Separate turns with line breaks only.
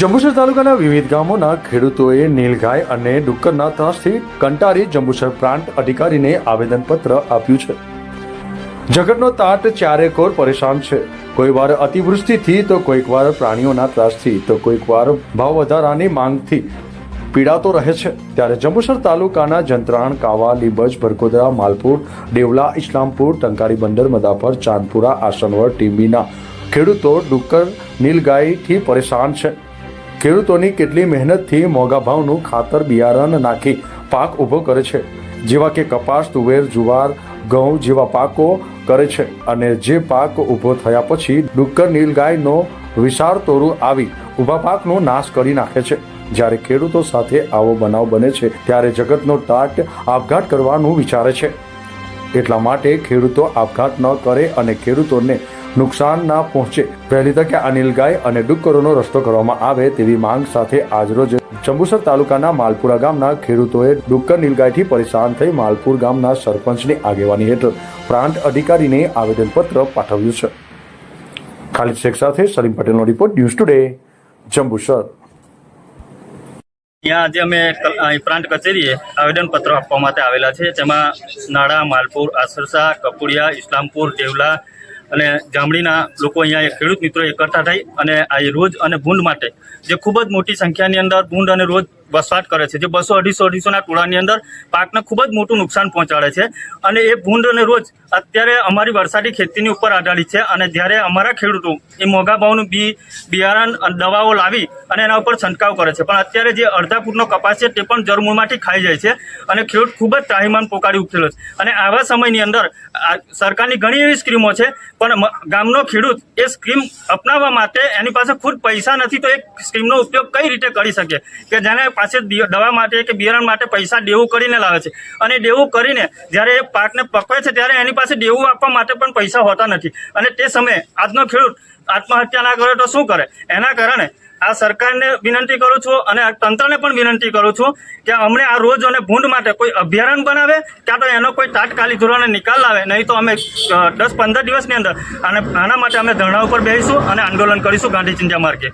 જંબુસર તાલુકાના વિવિધ ગામોના ખેડૂતોએ નીલગાય અને ડુક્કરના ત્રાસથી કંટાળી જંબુસર પ્રાંત અધિકારીને આવેદનપત્ર આપ્યું છે. જગતનો તાત ચારેકોર પરેશાન છે. કોઈ વાર અતિવૃષ્ટિથી તો કોઈક વાર પ્રાણીઓના ત્રાસથી તો કોઈક વાર ભાવ વધારાની માંગથી પીડાતો રહે છે. ત્યારે જંબુસર તાલુકાના જંત્રાણ, કાવા, લીબજ, ભરકોદરા, માલપુર દેવલા ઇસ્લામપુર, ટંકારી બંદર મદાપર ચાંદપુરા, આસનવડ, ટીંબીના ખેડૂતો ડુક્કર, નીલગાયથી પરેશાન છે. ખેડૂતોની કેટલી મહેનતથી મોંઘા ભાવનું ખાતર બિયારણ નાખી પાક ઊભો કરે છે. જેવા કે કપાસ, તુવેર, જુવાર, ઘઉં જેવા પાકો કરે છે અને જે પાક ઊભો થયા પછી ડુક્કર, નીલગાયનો વિશાળ તોરું આવી ઊભા પાકનો નાશ કરી નાખે છે. જ્યારે ખેડૂતો સાથે આવો બનાવ બને છે, ત્યારે જગતનો તાટ આપઘાત કરવાનું વિચારે છે. એટલા માટે ખેડૂતો આપઘાત ન કરે અને ખેડૂતોને નુકસાન ના પહોંચે. પહેલી તકે આ નીલગાય અને ડુક્કરોનો રસ્તો કરવામાં આવે તેવી માંગ સાથે આજરોજ જંબુસર તાલુકાના માલપુરા ગામના ખેડૂતોએ ડુક્કર નીલગાયથી પરેશાન થઈ માલપુર ગામના સરપંચની આગેવાની હેઠળ પ્રાંત અધિકારીને આવેદનપત્ર પાઠવ્યું છે. ખાલિદ શેખ સાથે સલીમ પટેલનો રિપોર્ટ ન્યૂઝ ટુડે, જંબુસર.
ત્યાં આજે અમે પ્રાંત કચેરીએ આવેદનપત્ર આપવા માટે આવેલા છે, જેમાં નાડા માલપુર, આસરસા, કપુડિયા, ઇસ્લામપુર દેવલા અને જામડીના લોકો અહીંયા ખેડૂત મિત્રો એકઠા થઈ અને આ રોજ અને ભૂંડ માટે, જે ખૂબ જ મોટી સંખ્યાની અંદર ભૂંડ અને રોજ વસવાટ કરે છે. જે બસો, અઢીસો, અઢીસોના ટોળાની અંદર પાકને ખૂબ જ મોટું નુકસાન પહોંચાડે છે. અને એ ભૂંડ અને રોજ અત્યારે અમારી વરસાદી ખેતીની ઉપર આધારિત છે. અને જ્યારે અમારા ખેડૂતો એ મોંઘા ભાવનું બી, બિયારણ દવાઓ લાવી અને એના ઉપર છંટકાવ કરે છે. પણ અત્યારે જે અડધા ફૂટનો કપાસ છે તે પણ જરમૂળમાંથી ખાઈ જાય છે અને ખેડૂત ખૂબ જ ત્રાહિમામ પોકારી ઉઠેલો છે. અને આવા સમયની અંદર સરકારની ઘણી એવી સ્કીમો છે, પણ ગામનો ખેડૂત એ સ્કીમ અપનાવવા માટે એની પાસે ખુદ પૈસા નથી તો એ સ્કીમનો ઉપયોગ કઈ રીતે કરી શકે? કે જેને પાસે દવા માટે કે બિયારણ માટે પૈસા દેવું કરીને લાવે છે. અને દેવું કરીને જ્યારે એ પાકને પકવે છે ત્યારે એની પાસે દેવું આપવા માટે પણ પૈસા હોતા નથી. અને તે સમયે આજનો ખેડૂત આત્મહત્યા ના કરે તો શું કરે? એના કારણે આ સરકારને વિનંતી કરું છું અને તંત્રને પણ વિનંતી કરું છું કે અમને આ રોજ અને ભૂંડ માટે કોઈ અભયારણ્ય બનાવે, ક્યાં તો એનો કોઈ તાત્કાલિક ધોરણે નિકાલ લાવે, નહીં તો અમે દસ પંદર દિવસની અંદર અને આના માટે અમે ધરણા ઉપર બેસીશું અને આંદોલન કરીશું ગાંધી ચિંતા માર્ગે.